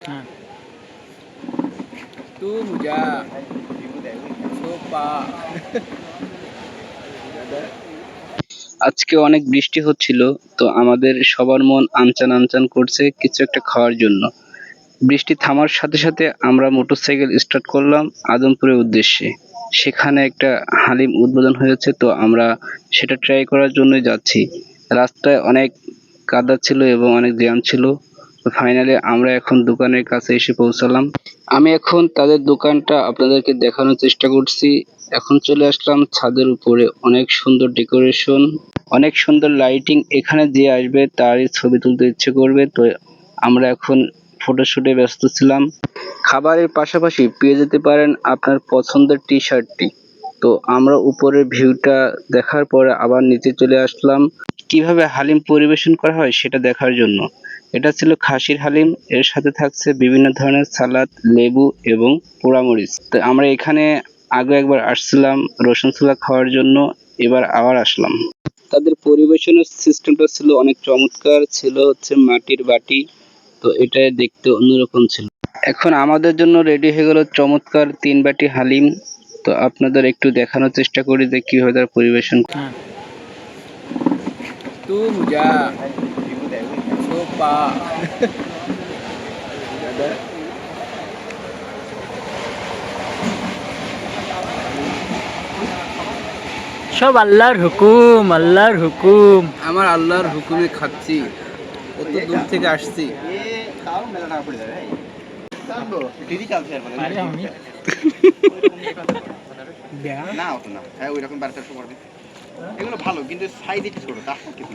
हाँ तू मुझा सोपा আজকে অনেক বৃষ্টি হচ্ছিল তো আমাদের সবার মন আনচান আনচান করছে কিছু একটা খাওয়ার জন্য বৃষ্টি থামার সাথে সাথে আমরা মোটরসাইকেল স্টার্ট করলাম আদমপুরের উদ্দেশ্যে সেখানে একটা হালিম উদ্বোধন হয়েছে তো আমরা সেটা ট্রাই করার জন্যই যাচ্ছি রাস্তায় অনেক কাদা ছিল এবং অনেক জ্যাম ছিল ফাইনালি আমরা এখন দোকানের কাছে এসে পৌঁছালাম। আমি এখন তাদের দোকানটা আপনাদেরকে দেখানোর চেষ্টা করছি। এখন চলে আসলাম ছাদের উপরে। অনেক সুন্দর ডেকোরেশন, অনেক সুন্দর লাইটিং এখানে যে আসবে তারই ছবি তুলতে ইচ্ছে করবে। তো আমরা এখন ফটোশুটে ব্যস্ত ছিলাম। খাবারের পাশাপাশি পেয়ে যেতে পারেন আপনার পছন্দের টি। শার্টটি তো আমরা উপরের ভিউটা দেখার পরে আবার নিচে চলে আসলাম। কীভাবে হালিম পরিবেশন করা হয় সেটা দেখার জন্য। এটা ছিল খাসির হালিম, এর সাথে থাকছে বিভিন্ন ধরনের সালাদ, লেবু এবং পোড়ামরিচ। তো আমরা এখানে আগে একবার আসছিলাম রসুন ছোলা খাওয়ার জন্য, এবার আবার আসলাম। তাদের পরিবেশনের সিস্টেমটা ছিল অনেক চমৎকার, ছিল হচ্ছে মাটির বাটি, তো এটা দেখতে অন্যরকম ছিল। এখন আমাদের জন্য রেডি হয়ে গেল চমৎকার তিন বাটি হালিম। তো আপনাদের একটু দেখানোর চেষ্টা করি যে কীভাবে তার পরিবেশন Tumja Sopa ada সব আল্লাহর হুকুম আল্লাহর হুকুম। আমার আল্লাহর হুকুমে খাচ্ছি। কত দূর থেকে আসছি। হ্যাঁ, ভালো কিন্তু ছোট তার কিছু